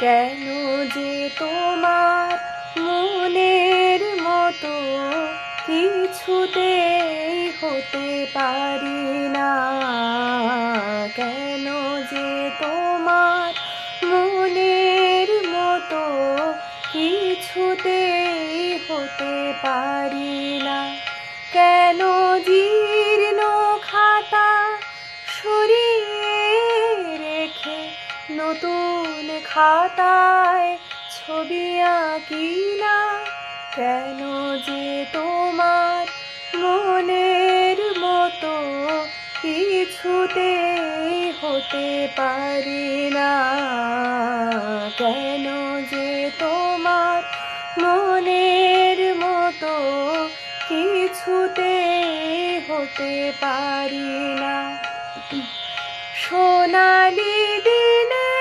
কেন যে তোমার মনের মতো কিছুতেই হতে পারি না? কেন যে তোমার মনের মতো কিছুতেই হতে পারি না? নতুন খাতায় ছবি আঁকি না কেন যে তোমার মনের মতো কিছুতেই হতে পারি না কেন যে তোমার মনের মতো কিছুতেই হতে পারি না সোনালি দিনের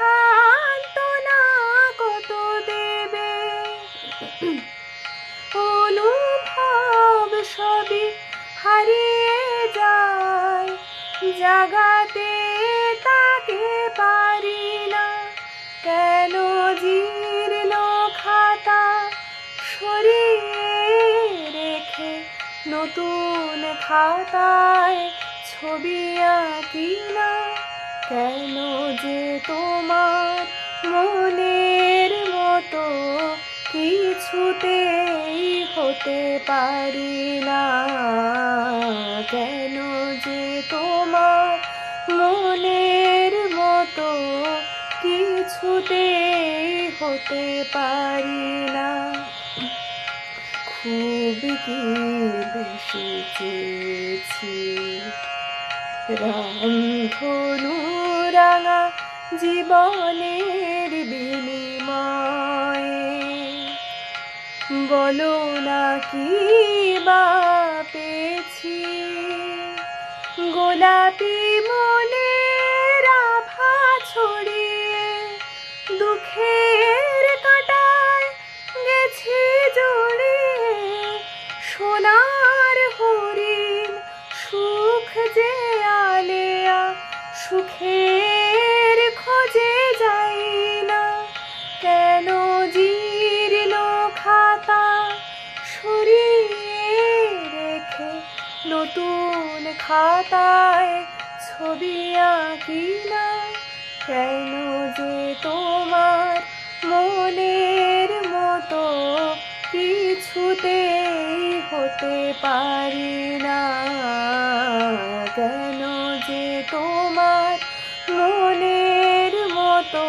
সান্ত্বনা কত দেবে? অনুভব সবই হারিয়ে যায়, জাগাতে তাকে পারি না। কেন জীর্ণ খাতা সরিয়ে রেখে নতুন খাতায় ছবি আঁকি? কেন যে তোমার মনের মতো কিছুতেই হতে পারি না? কেন যে তোমার মনের মতো কিছুতেই হতে পারি না? খুব কি বেশি চেয়েছি রামধনু রাঙা জীবনের বিনিময়ে। বলো না কি বা পেছি গোলাপি সুখের খোঁজে যাই না। কেন জীর্ণ খাতা সরিয়ে রেখে নতুন খাতায় ছবি আঁকি না? কেন যে তোমার মনের মতো কিছুতেই হতে পারি না। কেন যে তোমার মনের মতো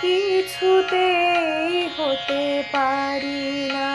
কিছুতেই হতে পারি না।